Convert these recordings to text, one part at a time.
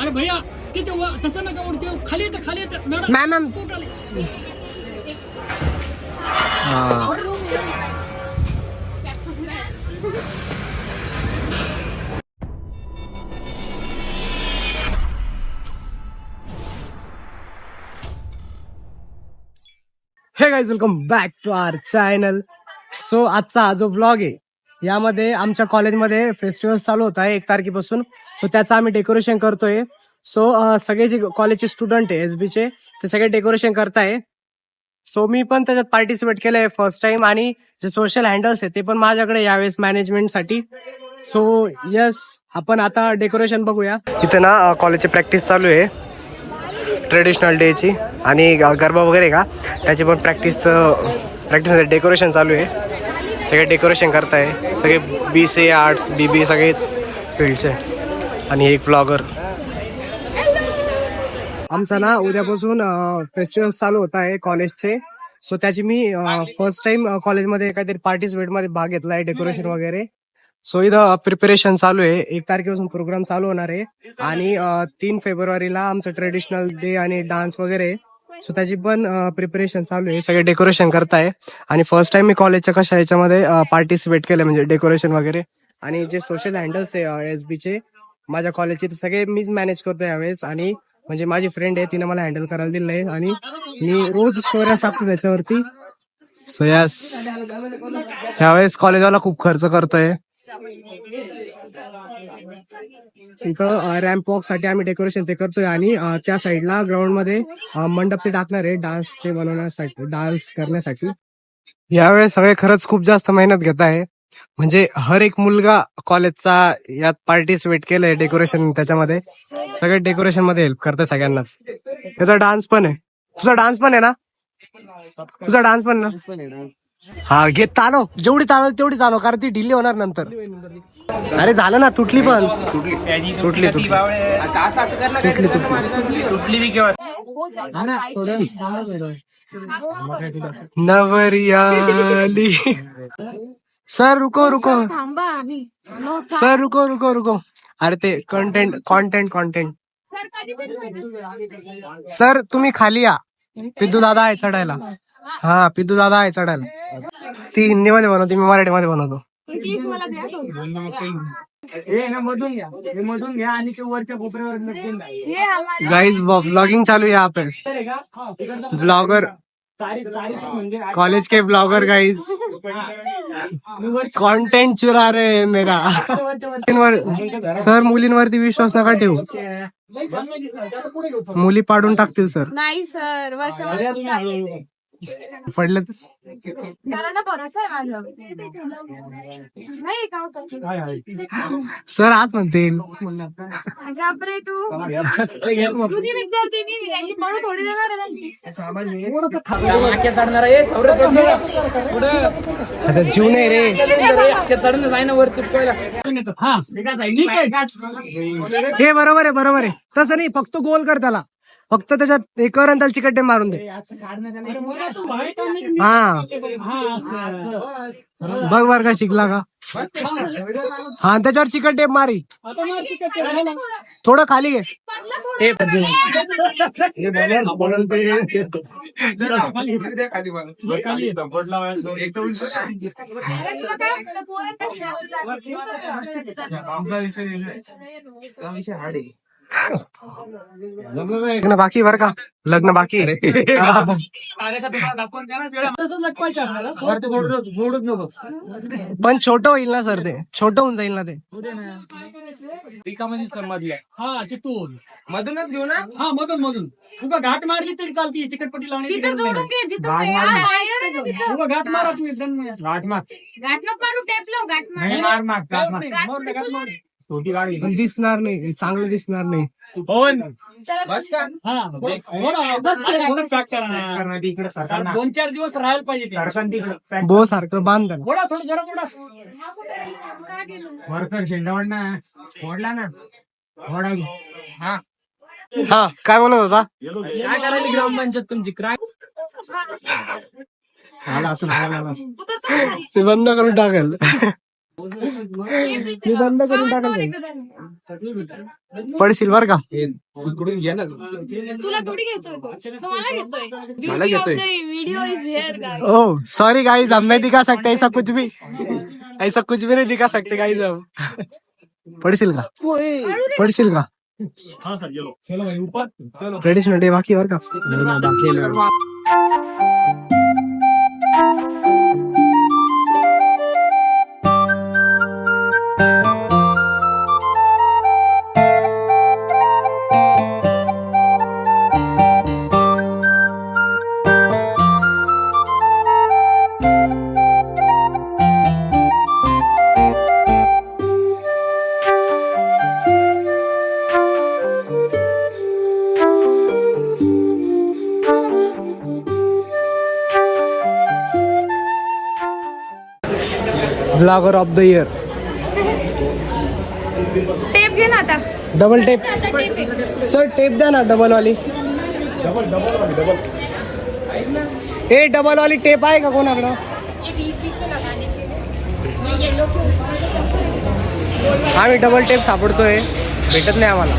अरे भैया तिथे व- तसं नका म्हणू ते खाली येतं खाली येतं मॅडम मॅम मॅम। पोट हे। Guys welcome back to our channel so आजचा हा जो ब्लॉग आहे यामध्ये आमच्या कॉलेजमध्ये फेस्टिवल चालू होत आहे एक तारखेपासून. सो त्याचं आम्ही डेकोरेशन करतोय. सो सगळे जे कॉलेजचे स्टुडंट आहे एस ते सगळे डेकोरेशन करताय. सो मी पण त्याच्यात पार्टिसिपेट केलंय फर्स्ट टाइम आणि जे सोशल हँडल्स आहे ते पण माझ्याकडे यावेळेस मॅनेजमेंटसाठी सो यस आपण आता डेकोरेशन बघूया. इथे ना कॉलेजची प्रॅक्टिस चालू आहे. ट्रेडिशनल डेची आणि ग- गरबा वगैरे का? त्याची पण प्रॅक्टिस प्रॅक्टिस डेकोरेशन चालू आहे. सगळे डेकोरेशन करताय. सगळे बी सी आर्ट्स बी बी सगळेच फील्डचे आणि एक ब्लॉगर आमचा ना उद्यापासून फेस्टिवल चालू होत आहे कॉलेजचे सो त्याची मी फर्स्ट टाइम कॉलेजमध्ये काहीतरी पार्टिसिपेटमध्ये भाग घेतला आहे डेकोरेशन वगैरे. सो इथं प्रिपरेशन चालू आहे. एक तारखेपासून प्रोग्राम चालू होणार आहे. आणि तीन फेब्रुवारीला आमचं ट्रेडिशनल डे आणि डान्स वगैरे सो त्याची पण प्रिपरेशन चालू आहे. सगळे डेकोरेशन करताय. आणि फर्स्ट टाइम मी कॉलेजच्या कशा याच्यामध्ये पार्टिसिपेट केलं म्हणजे डेकोरेशन वगैरे. आणि जे सोशल हँडल्स आहे एस चे माझ्या कॉलेजचे ते सगळे मीच मॅनेज करतो यावेळेस. आणि म्हणजे माझी फ्रेंड आहे तिने मला हँडल करायला दिलं आहे आणि मी रोज स्टोऱ्या टाकतो त्याच्यावरती. सो यस यावेळेस कॉलेजवाला खूप खर्च करतोय. इथं रॅम्प वॉकसाठी आम्ही डेकोरेशन ते करतोय आणि त्या साईडला ग्राउंडमध्ये मंडप ते टाकणार आहे डान्स ते बनवण्यासाठी डान्स करण्यासाठी. यावेळेस सगळे खरंच खूप जास्त मेहनत घेत आहे. म्हणजे हर एक मुलगा कॉलेजचा यात पार्टिसिपेट केलंय डेकोरेशन त्याच्यामध्ये. सगळे डेकोरेशनमध्ये हेल्प करते सगळ्यांनाच. त्याचा डान्स पण आहे. तुझा डान्स पण आहे ना? तुझा डान्स पण ना? हा घे ताणव जेवढी ताणव तेवढी ताणव कारण ती ढिली होणार नंतर. अरे झालं ना तुटली पण. तुटली. तुटली तुटली तुटली. नवरियाली सर रुको रुको. थांबा आम्ही. नो सर रुको रुको रुको. अरे ते कंटेंट कॉन्टेंट कॉन्टेंट सर तुम्ही खाली या. पिद्दू दादा आहे चढायला. हा पिद्दू दादा आहे चढायला. ती हिंदी मध्ये बनवते मी मराठी मध्ये बनवतो. प्लीज़ मला द्या हे ना मधून घ्या. हे मधून घ्या आणि ते वरच्या कोपऱ्यावर नक्की हे आम्हाला गाइस ब्लॉगिंग चालू है यहाँ पे ब्लॉगर कॉलेज के ब्लॉगर गाइस कंटेंट चुरा रहे हैं मेरा. मुलींवर सर मुलींवरती विश्वास नका ठेवू. मुली पाडून टाकतील सर नाही सर वर्षावर पडले ना सर आज म्हणतील बापरे तू. तुझी विद्यार्थिनी यांनी पळू थोडी देणार आहे आता जीव नाही रे. हा. हे काय जाईल? ठीक आहे. हे बरोबर आहे बरोबर आहे. तसं नाही फक्त गोल कर त्याला. फक्त त्याच्यात हे कर आणि त्याला चिकट मारून दे. अरे मला तू बाहेर का नाही? हा. हा, असं, असं. बघ बर का शिकला का. हा आणि त्याच्यावर चिकट टेप मारी. आता मला तिकडे ते झालं. थोडं खाली घे. तुला काय वाटतं पोरं कशी लग्न बाकी बर का लग्न बाकी. पण छोट होईल ना सर ते छोट होऊन जाईल ना ते हा तिथून मधूनच घेऊ ना? हा मधून मधून उगा घाट मारली तरी चालती चिकटपट्टी लावण्याची तिथं जोडून घे जिथं आहे ना तिथं. उगा घाट मारा। तुम्ही घाट नको मारू। टेप लाव घाट मार। घाट मार, घाट मार. पण दिसणार नाही चांगलं दिसणार नाही. हा, हो ना, थोडं pack करा ना. दोन चार दिवस राहायला पाहिजे ते. बो सारखं बांध त्याला. थोडा थोडं जरा थोडा हा. काय बोलत होता? काय करायची ग्रामपंचायत तुमची? काय? ते बंद करून टाकेल. मी बंद करून टाकलं पडशील बर का। तुला थोडी घेतोय ओ सॉरी गाइस हम नहीं दिखा सकते ऐसा कुछ भी। ऐसा कुछ भी नहीं दिखा सकते गाइस हम। पडशील का। पडशील का। ट्रेडिशनल डे बाकी बर का। Blogger of the year tape घे ना आता. डबल टेप सर टेप द्या ना डबल वाली. ए डबल वाली टेप आहे का कोणाकडं? आम्ही डबल टेप सापडतोय. भेटत नाही आम्हाला.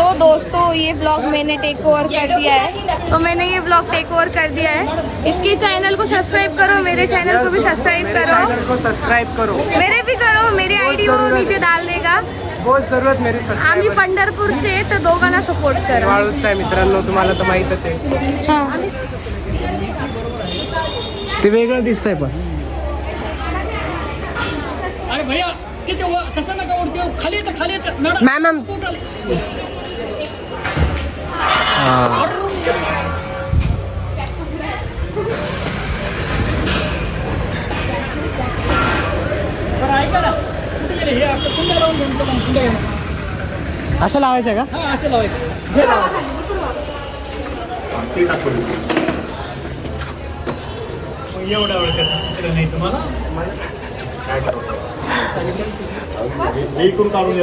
तो दोस्तों ये ब्लॉग मैंने टेक ओवर कर दिया है। तो मैंने ये ब्लॉग टेक ओवर कर दिया है। इसके चैनल को सब्सक्राइब करो मेरे चैनल को भी सब्सक्राइब करो। चैनल को सब्सक्राइब करो। मेरे भी करो मेरी आईडी वो नीचे डाल देगा। बहुत जरूरत मेरी आम्ही पंढरपूरचे तर दोघांना सपोर्ट करो। वाळूच आहे मित्रांनो तुम्हाला तर माहितच आहे. ते वेगळं दिसतंय पण. अरे भैया किती तसं नका वरती खाली येतं खाली येतं. मॅडम मॅम मॅम असं लावायचं का? हा असं लावायचं. हे एवढ्या वेळ कसं नाही तुम्हाला? इकडून काढून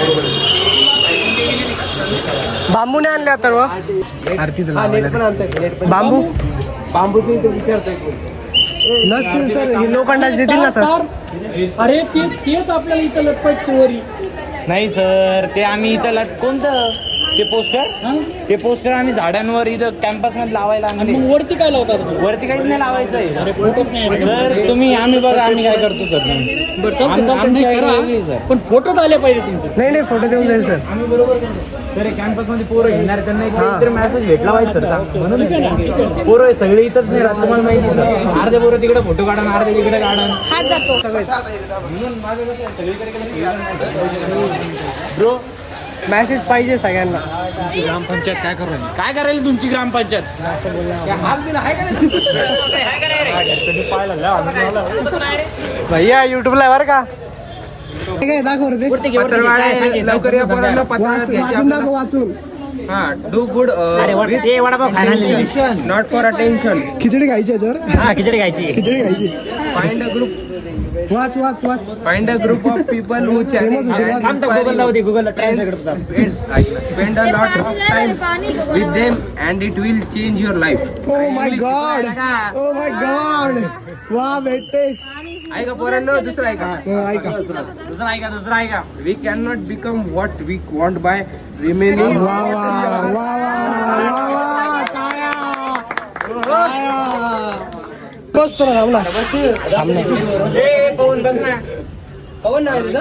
गेलं हे आता आणलं का ते? बांबूने आणले तर आरती बांबू? बांबू नसतील सर हे लोखंडाचे देतील ना सर. अरे तेच आपल्याला इथं लटपायचं वरी. नाही सर ते आम्ही इथं लट कोणतं? ते पोस्टर हा? ते पोस्टर आम्ही झाडांवर इथं कॅम्पसमध्ये लावायला आणि आणले मग वरती काय लावतात? वरती काहीच नाही लावायचंय अरे नाही. सर तुम्ही आम्ही बघा आम्ही काय करतो सर बरं चालतंय, आम- चालतंय, आमची नाही idea करा. वेगळी आहे, सर. पण फोटोच आले पाहिजे तुमचे नाही नाही फोटो देऊन जाईल सर आम्ही बरोबर. सर हे कॅम्पसमध्ये पोरं घेणार त्यांना एक हा. काहीतरी मेसेज भेटला पाहिजे सर म्हणून ठीक आहे ना, ठीक आहे. पोरं हे सगळे इथंच नाही राहत तुम्हाला माहिती आहे सर अर्धे पोरं तिकडे फोटो काढा आणि अर्धे तिकडे काढा हात जातो ब्रो मॅसेज पाहिजे सगळ्यांना. काय करायला तुमची ग्रामपंचायत? भैया युट्यूबला आहे बरं का? ठीक आहे दाखव रे ते. लवकर या पोरांना वाच- वाचून दाखव वाचून. डू गुड वडापाव खायला नॉट फॉर अटेन्शन खिचडी खायची याच्यावर हा खिचडी खायची. खिचडी खायची. Find a group watch watch watch. Find a group of people who होशील वाच. गुगल लावते Google spend a lot of time with them and it will change your life. Oh my god oh my god वा भेटते ऐका पोरांनो दुसरं ऐका ऐका दुसरं ऐका दुसरं ऐका we can not become what we want by remaining वा वा वा वा वा वा टाळ्या. टाळ्या. बस ना. पवन बस ना.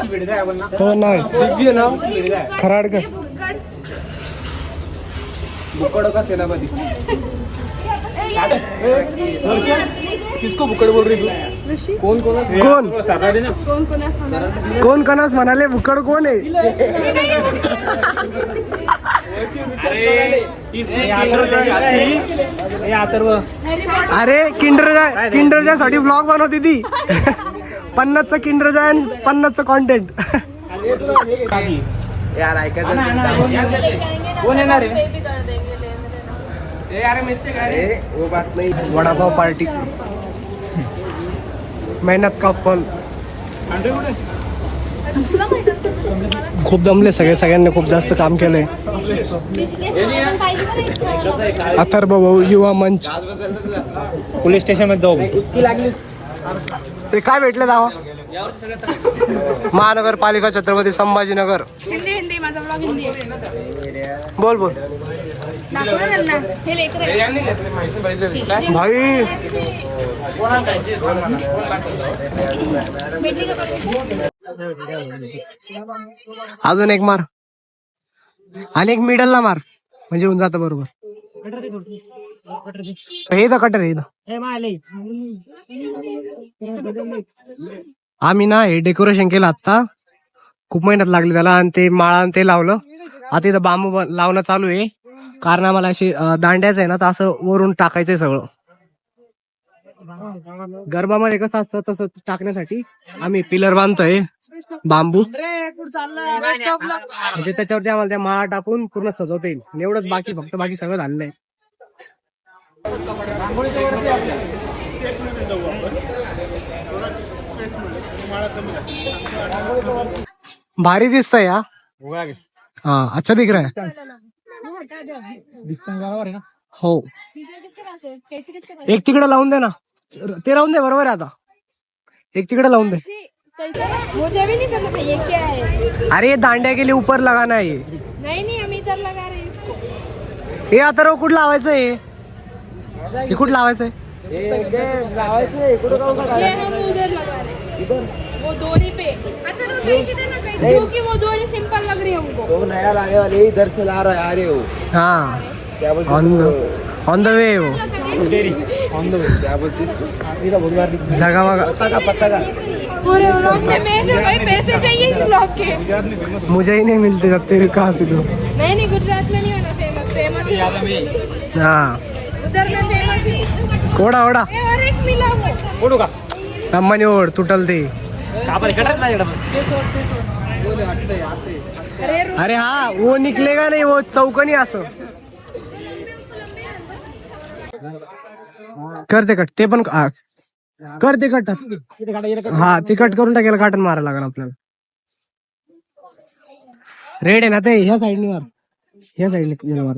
नाव खराडकर. का सेनापती किसको बुकड़ बोल रही तू? कोण कोण? कोणास कोण कनास म्हणाले? भुकड कोण आहे? अरे किंडर जाय किंडरसाठी ब्लॉग बनवते ती पन्नासचं किंडर जाय पन्नासचं कॉन्टेंट यार ऐकायचं कोण येणार आहे? वो बात नहीं. वडापाव पार्टी मेहनत का फल? खूप दमले सगळे सगळ्यांनी खूप जास्त काम केलंय. अथर्व भाऊ युवा मंच. पोलीस स्टेशनमध्ये जाऊ. ते काय भेटलं दावा? महानगरपालिका छत्रपती संभाजीनगर. हिंदी हिंदी माझा ब्लॉग हिंदी आहे. बोल बोल. दाखव ना त्यांना. हे लेकर भाई. भेटली का परमिशन? अजून एक मार. आणि एक मिडल ला मार. म्हणजे होऊन जातं बरोबर. इथं कटर हे इथं. आम्ही ना हे डेकोरेशन केलं आता खूप मेहनत लागली त्याला आणि ते माळा आणि ते लावलं. आता इथं बांबू लावणं चालू आहे. कारण आम्हाला अशी दांड्याच आहे ना तर असं वरून टाकायचंय सगळं. गरबामध्ये कसं असतं तसं टाकण्यासाठी आम्ही पिलर बांधतोय बांबू. म्हणजे त्याच्यावरती आम्हाला त्या माळा टाकून पूर्ण सजवता येईल. एवढंच बाकी फक्त बाकी सगळं झालेलं आहे. भारी दिसतंय हा? हाँ अच्छा दिख रहा है. हो. एक तिकडे लावून दे ना. ते राहून दे बरोबर आहे आता. एक तिकडे लावून दे. मुझे भी नहीं पता था ये क्या है अरे ये दांड्या के लिए ऊपर लगाना है. ये नहीं नहीं हम इधर लगा रहे. हैं इसको हे आता राव कुठं लावायचं आहे हे? कुठं लावायचं आहे ये हम उधर लगा रहे हैं। वो दोरी पे। अच्छा तो कहीं क्योंकि वो दोरी सिंपल लग रही है हमको। वो नया लाने वाले इधर से ला रहे आ रहे हो। हा। क्या बोलते on the on the way. हो। ऑन द क्या बोलते इसको जगा बघा पत्ता का पत्ता का। पूरे ब्लॉग में मैं भाई पैसे चाहिए इस ब्लॉग के? मुझे ही नहीं मिलते जब तेरे कहाँ से दो। नहीं नहीं गुजरात में नहीं होना फ़ेमस फ़ेमस हा। है ओढा ओढा. मिला वो अंबानी ओढ तुटल ते अरे हा वो निकलेगा नहीं वो चौकनी असं. करते कट ते पण. कर ते कट. हा ते कट करून टाकायला काटन मारायला लागेल आपल्याला. रेड आहे ना ते ह्या साईडने मार ह्या साईडने मार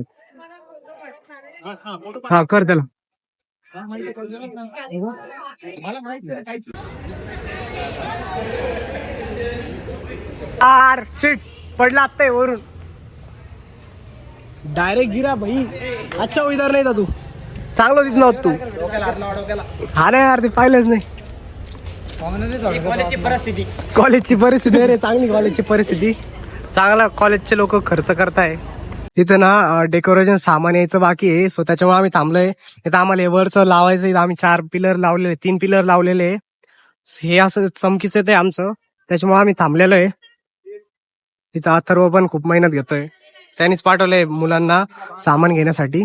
हा कर त्याला. आर शिट पडला आत्ता वरून. डायरेक्ट गिरा भाई. अच्छा उदार नाही तू. चांगलं तिथं नव्हत तू. हा नाही यार ते पाहिलंच नाही. परिस्थिती कॉलेजची परिस्थिती. अरे रे चांगली कॉलेजची परिस्थिती. चांगला कॉलेजचे लोक खर्च करताय. तिथं ना डेकोरेशन सामान यायचं बाकी आहे. सो त्याच्यामुळे आम्ही थांबलोय. इथं आम्हाला वरचं लावायचं इथं आम्ही चार पिलर लावलेले तीन पिलर लावलेले हे असं चमकीच ते आमचं. त्याच्यामुळे आम्ही थांबलेलो आहे. तिथं अथर्व पण खूप मेहनत घेतोय. त्यांनीच पाठवलंय मुलांना सामान घेण्यासाठी.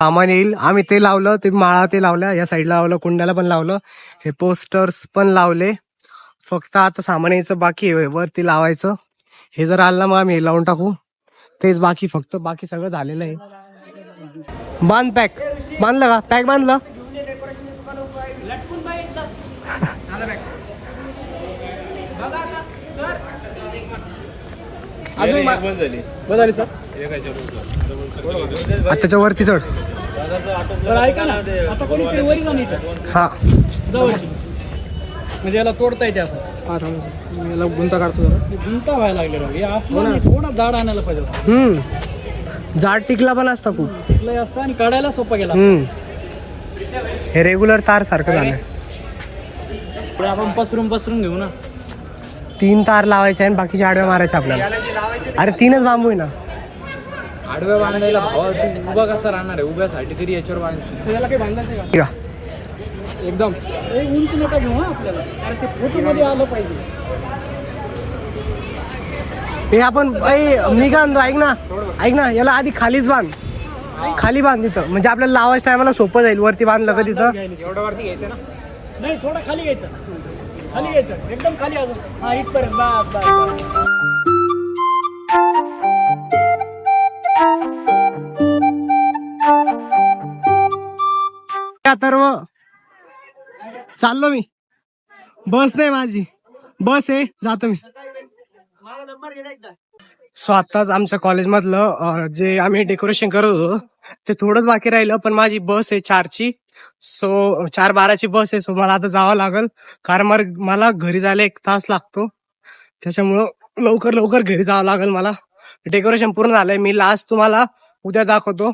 सामान येईल. आम्ही ते लावलं ते माळा ते लावल्या या साईडला लावलं कुंड्याला पण लावलं. हे पोस्टर्स पण लावले. फक्त आता सामान यायचं बाकी आहे वरती लावायचं. हे जर आलं मग आम्ही लावून टाकू. तेच बाकी फक्त बाकी सगळं झालेलं आहे. बांध पॅक बांधलं का? पॅक बांधलं? आता त्याच्या वरती चढ आता हा. म्हणजे याला तोडता येते आता याला गुंता काढतो जरा. गुंता व्हायला लागले राव. हे असलं नाही थोडा जाड आणायला पाहिजे होता. हम्म. झाड टिकला पण असता खूप. तिथलंही असतं आणि काढायला सोपा गेला. हम्म. हे रेग्युलर तार सारखं झालं. पुढे आपण पसरून पसरून घेऊ ना. तीन तार लावायचे आणि बाकीचे आडव्या मारायचे आपल्याला. अरे तीनच बांबू आहे ना. आडव्या बांधायला भाव तू उभा कसा राहणार आहे? उभ्यासाठी तरी याच्यावर बांधशील. याला काही बांधायचं का ठीक आहे. एकदम. एक उंच नका घेऊ हा आपल्याला. कारण ते फोटो मध्ये आलं पाहिजे. हे आपण ऐ, मी काय म्हणतो ऐक ना. ऐक ना याला आधी खालीच बांध. खाली बांध तिथं. म्हणजे आपल्याला लावायच्या टायमाला सोपं जाईल. वरती बांधलं का तिथं? एवढं वरती घ्यायचं ना? नाही थोडं खाली घ्यायचं. खाली घ्यायचं. एकदम खाली अजून. हा इथपर्यंत. बस बस बस. अथर्व चाललो मी. बस नाही माझी. बस आहे जातो मी. सो आताच आमच्या कॉलेजमधलं जे आम्ही डेकोरेशन करत होतो ते थोडंच बाकी राहिलं पण माझी बस आहे चारची. सो चार बाराची बस आहे सो मला आता जावं लागल. कारण मला घरी जायला एक तास लागतो. त्याच्यामुळं लवकर लवकर घरी जावं लागेल मला. डेकोरेशन पूर्ण झालंय. मी लास्ट तुम्हाला उद्या दाखवतो.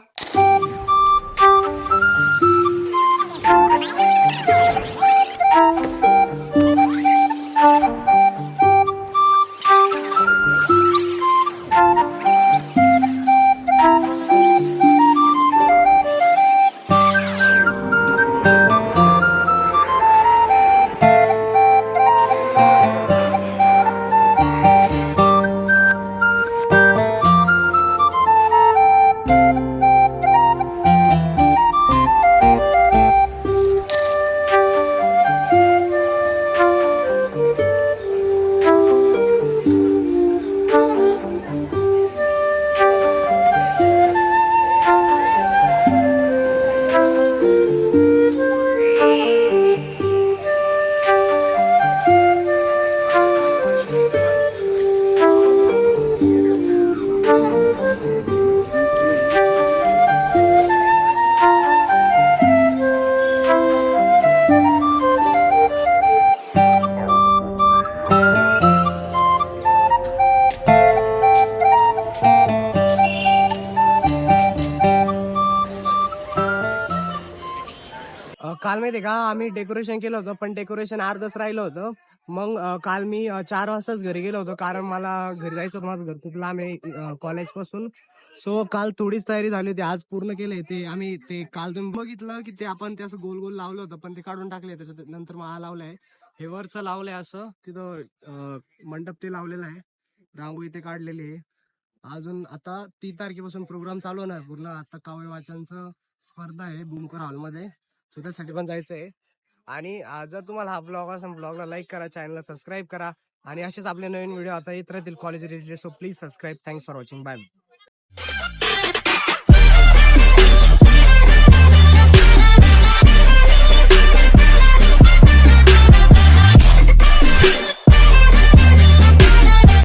माहितीये का? आम्ही डेकोरेशन केलं होतं पण डेकोरेशन अर्धच राहिलं होतं. मग काल मी चार वाजताच घरी गेलो होतो कारण मला घरी जायचं होतं. माझं घर खूप लांब आहे कॉलेजपासून. सो काल थोडीच तयारी झाली होती. आज पूर्ण केलंय ते. आम्ही ते काल तुम्ही बघितलं की ते आपण ते असं गोल गोल लावलं होतं पण ते काढून टाकले. त्याच्यात नंतर मला लावलंय. हे वरचं लावलंय असं. तिथं मंडप ते लावलेलं आहे. रांगोळी ते काढलेली आहे. अजून आता तीन तारखेपासून प्रोग्राम चालू होणार पूर्ण. आता काव्य वाचनचं स्पर्धा आहे भूमकर हॉलमध्ये सो त्यासाठी पण जायचं आहे आणि जर तुम्हाला हा ब्लॉग असेल ब्लॉगला लाईक करा चॅनलला सबस्क्राईब करा. आणि असेच आपले नवीन व्हिडिओ आता येत राहतील college related so please subscribe thanks for watching bye